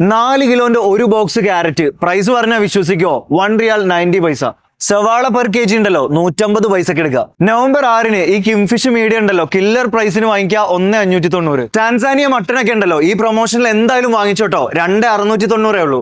നാല് കിലോന്റെ ഒരു box carrot. Price പറഞ്ഞാൽ വിശ്വസിക്കോ? വൺ റിയാൽ നയന്റി പൈസ. സവാള പെർ കെ ജി ഉണ്ടല്ലോ നൂറ്റമ്പത് പൈസക്ക് എടുക്കുക നവംബർ ആറിന് ഈ കിംഫിഷ് മീഡിയ ഉണ്ടല്ലോ കില്ലർ പ്രൈസിന് വാങ്ങിക്കുക ഒന്ന് അഞ്ഞൂറ്റി തൊണ്ണൂറ്. ടാൻസാനിയ മട്ടനൊക്കെ ഉണ്ടല്ലോ ഈ പ്രൊമോഷനിൽ എന്തായാലും വാങ്ങിച്ചോട്ടോ. രണ്ട് അറുന്നൂറ്റി തൊണ്ണൂറേ ഉള്ളൂ.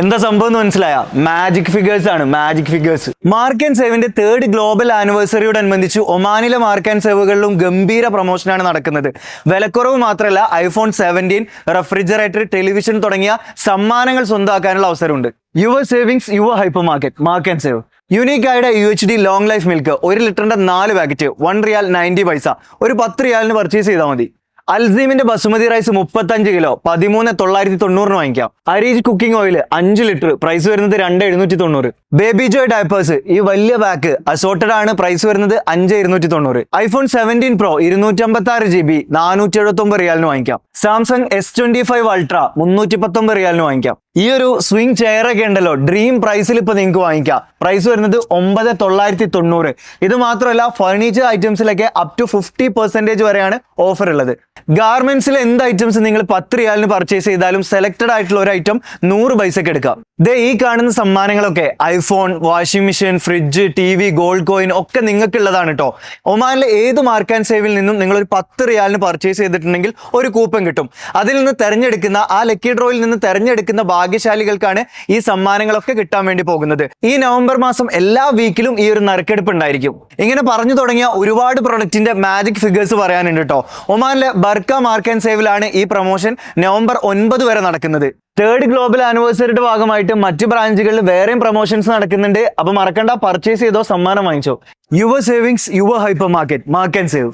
എന്താ സംഭവം എന്ന് മനസ്സിലായ? മാജിക് ഫിഗേഴ്സ് ആണ് മാജിക് ഫിഗേഴ്സ് മാർക്ക് ആൻഡ് സേവിന്റെ തേർഡ് ഗ്ലോബൽ ആനിവേഴ്സറിയോടനുബന്ധിച്ച് ഒമാനിലെ മാർക്ക് ആൻഡ് സേവുകളിലും ഗംഭീര പ്രൊമോഷനാണ് നടക്കുന്നത്. വിലക്കുറവ് മാത്രമല്ല ഐഫോൺ സെവന്റീൻ റെഫ്രിജറേറ്റർ ടെലിവിഷൻ തുടങ്ങിയ സമ്മാനങ്ങൾ സ്വന്തമാക്കാനുള്ള അവസരമുണ്ട്. Your savings your hyper market mark and save unique ആയുടെ U H D long life milk ഒരു ലിറ്ററിന്റെ നാല് പാക്കറ്റ് വൺ റിയാൽ നയന്റി പൈസ ഒരു പത്ത് റിയാലിന് പർച്ചേസ് ചെയ്താൽ മതി. അൽസീമിന്റെ ബസുമതി റൈസ് മുപ്പത്തഞ്ച് കിലോ പതിമൂന്ന് തൊള്ളായിരത്തി തൊണ്ണൂറിന് വാങ്ങിക്കാം. അരീജ് കുക്കിംഗ് ഓയിൽ അഞ്ച് ലിറ്റർ പ്രൈസ് വരുന്നത് രണ്ട് എഴുന്നൂറ്റി തൊണ്ണൂറ്. ബേബി ജോയ് ഡയപ്പേഴ്സ് ഈ വലിയ പാക്ക് അസോർട്ടഡ് ആണ് പ്രൈസ് വരുന്നത് അഞ്ച് ഇരുന്നൂറ്റി തൊണ്ണൂറ്. ഐഫോൺ സെവന്റീൻ പ്രോ ഇരുന്നൂറ്റി അമ്പത്തി ആറ് ജി ബി നാനൂറ്റി എഴുപത്തി ഒമ്പത് റിയാലിന് വാങ്ങിക്കാം. Samsung S twenty five Ultra മുന്നൂറ്റി പത്തൊമ്പത് റിയാലിന് വാങ്ങിക്കാം. ഈ ഒരു സ്വിംഗ് ചെയർ ഒക്കെ ഉണ്ടല്ലോ. ഡ്രീം പ്രൈസിൽ ഇപ്പൊ നിങ്ങൾക്ക് വാങ്ങിക്കാം. പ്രൈസ് വരുന്നത് ഒമ്പത് തൊള്ളായിരത്തി തൊണ്ണൂറ്. ഇത് മാത്രമല്ല ഫർണിച്ചർ ഐറ്റംസിലൊക്കെ അപ് ടു ഫിഫ്റ്റി പെർസെന്റേജ് വരെയാണ് ഓഫർ ഉള്ളത്. ഗാർമെന്റ്സിൽ എന്ത് ഐറ്റംസ് നിങ്ങൾ പത്ത് റിയാലിന് പർച്ചേസ് ചെയ്താലും സെലക്റ്റഡ് ആയിട്ടുള്ള ഒരു ഐറ്റം നൂറ് പൈസക്ക് എടുക്കാം. ദേ ഈ കാണുന്ന സമ്മാനങ്ങളൊക്കെ iPhone washing machine fridge T V gold coin ഒക്കെ നിങ്ങൾക്കുള്ളതാണ് കേട്ടോ ഒമാനിലെ ഏത് മാർക്ക് ആൻഡ് സേവിൽ നിന്നും നിങ്ങൾ ഒരു പത്ത് റിയാലിന് പർച്ചേസ് ചെയ്തിട്ടുണ്ടെങ്കിൽ ഒരു കൂപ്പൺ കിട്ടും. അതിൽ നിന്ന് തെരഞ്ഞെടുക്കുന്ന ആ ലക്കി ഡ്രോയിൽ നിന്ന് തെരഞ്ഞെടുക്കുന്ന ഭാഗ്യശാലികൾക്കാണ് ഈ സമ്മാനങ്ങളൊക്കെ കിട്ടാൻ വേണ്ടി പോകുന്നത്. ഈ നവംബർ മാസം എല്ലാ വീക്കിലും ഈ ഒരു നറുക്കെടുപ്പ് ഉണ്ടായിരിക്കും. ഇങ്ങനെ പറഞ്ഞു തുടങ്ങിയ ഒരുപാട് പ്രൊഡക്റ്റിന്റെ മാജിക് ഫിഗേഴ്സ് പറയാനുണ്ട് കേട്ടോ ഒമാനിലെ ബർക്ക മാർക്ക് ആൻഡ് സേവിലാണ് ഈ പ്രൊമോഷൻ നവംബർ ഒൻപത് വരെ നടക്കുന്നത്. തേർഡ് ഗ്ലോബൽ ആനിവേഴ്സറിയുടെ ഭാഗമായിട്ട് മറ്റ് ബ്രാഞ്ചുകളിൽ വേറെയും പ്രൊമോഷൻസ് നടക്കുന്നുണ്ട്. അപ്പൊ മറക്കണ്ട പർച്ചേസ് ചെയ്തോ സമ്മാനം വാങ്ങിച്ചോ. Your savings your hyper market mark and save